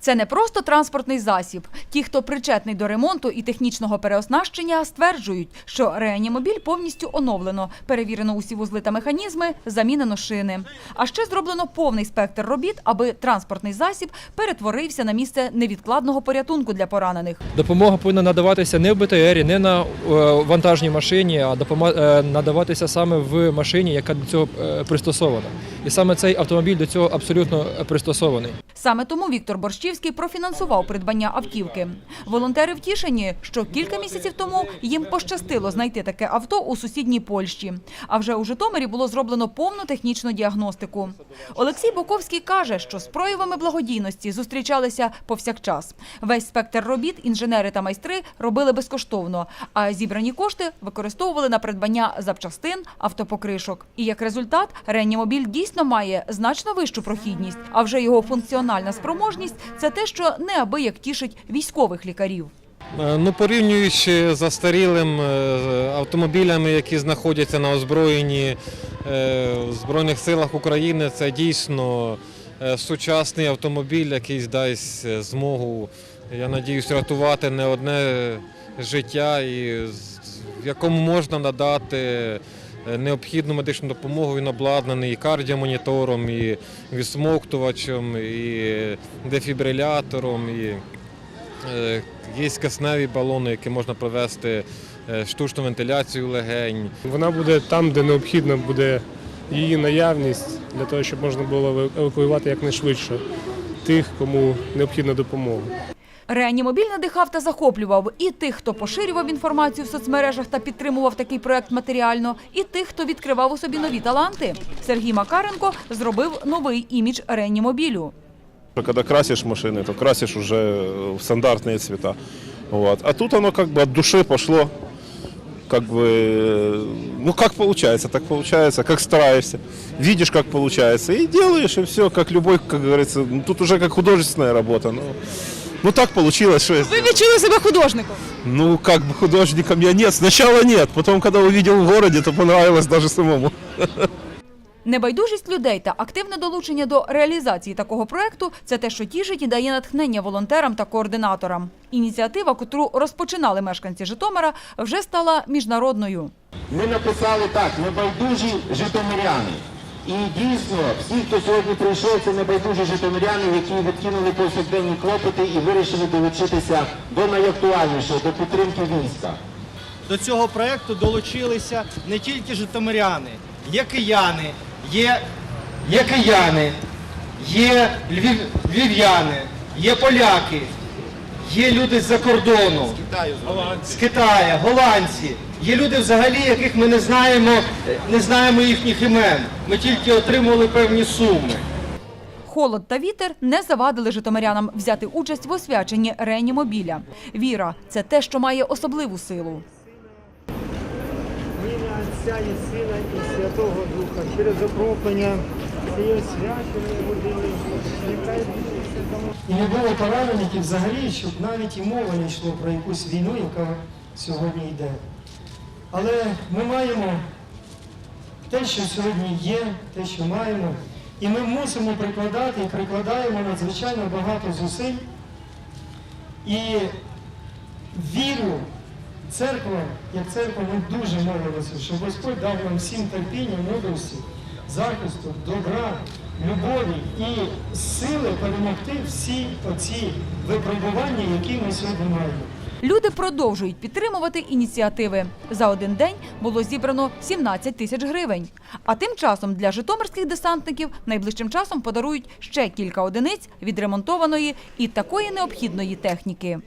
Це не просто транспортний засіб. Ті, хто причетний до ремонту і технічного переоснащення, стверджують, що реанімобіль повністю оновлено, перевірено усі вузли та механізми, замінено шини. А ще зроблено повний спектр робіт, аби транспортний засіб перетворився на місце невідкладного порятунку для поранених. Допомога повинна надаватися не в БТРі, не на е, вантажній машині, а е, надаватися саме в машині, яка до цього е, пристосована. І саме цей автомобіль до цього абсолютно пристосований. Саме тому Віктор Борщівський профінансував придбання автівки. Волонтери втішені, що кілька місяців тому їм пощастило знайти таке авто у сусідній Польщі. А вже у Житомирі було зроблено повну технічну діагностику. Олексій Боковський каже, що з проявами благодійності зустрічалися повсякчас. Весь спектр робіт інженери та майстри робили безкоштовно, а зібрані кошти використовували на придбання запчастин, автопокришок. І як результат, реанімобіль дійсно має значно вищу прохідність, а вже його функціональна спроможність це те, що неабияк тішить військових лікарів. Е, Ну, порівнюючи з застарілим е, автомобілями, які знаходяться на озброєнні е, в Збройних силах України, це дійсно сучасний автомобіль, який дасть змогу, я надіюсь, рятувати не одне життя, і в якому можна надати необхідну медичну допомогу. Він обладнаний і кардіомонітором, і відсмоктувачем, і дефібрилятором. І... Е, Є кисневі балони, які можна провести е, штучну вентиляцію легень. Вона буде там, де необхідна буде її наявність для того, щоб можна було евакуювати якнайшвидше тих, кому необхідна допомога. Реанімобіль надихав та захоплював і тих, хто поширював інформацію в соцмережах та підтримував такий проект матеріально, і тих, хто відкривав у собі нові таланти. Сергій Макаренко зробив новий імідж реанімобілю. Когда красишь машины, то красишь уже в стандартные цвета. Вот. А тут оно как бы от души пошло. Как бы, э, ну как получается, так получается, как стараешься. Видишь, как получается, и делаешь, и все, как любой, как говорится, ну, тут уже как художественная работа. Ну, ну так получилось, что... Ви відчули себе художником. Ну, как бы художником я нет, сначала нет, потом, когда увидел в городе, то понравилось даже самому. Небайдужість людей та активне долучення до реалізації такого проекту це те, що тішить і дає натхнення волонтерам та координаторам. Ініціатива, котру розпочинали мешканці Житомира, вже стала міжнародною. Ми написали так, небайдужі житомиряни. І дійсно, всі, хто сьогодні прийшов, це небайдужі житомиряни, які відкинули повсякденні клопоти і вирішили долучитися до найактуальнішого, до підтримки війська. До цього проекту долучилися не тільки житомиряни, є кияни, є, є кияни, є львів, львів'яни, є поляки, є люди з-за кордону, з Китаю, голландці. Є люди взагалі, яких ми не знаємо, не знаємо їхніх імен. Ми тільки отримували певні суми. Холод та вітер не завадили житомирянам взяти участь в освяченні реанімобіля. Віра це те, що має особливу силу. Ім'я Отця і Сина і Святого Духа, через окроплення цієї свяченої години. І не було парламентів взагалі, щоб навіть і мова не йшло про якусь війну, яка сьогодні йде. Але ми маємо те, що сьогодні є, те, що маємо, і ми мусимо прикладати і прикладаємо надзвичайно багато зусиль. І вірю, церква, як церква, ми дуже молимося, щоб Господь дав нам всім терпіння, мудрості, захисту, добра, любові і сили перемогти всі оці випробування, які ми сьогодні маємо. Люди продовжують підтримувати ініціативи. За один день було зібрано 17 тисяч гривень. А тим часом для житомирських десантників найближчим часом подарують ще кілька одиниць відремонтованої і такої необхідної техніки.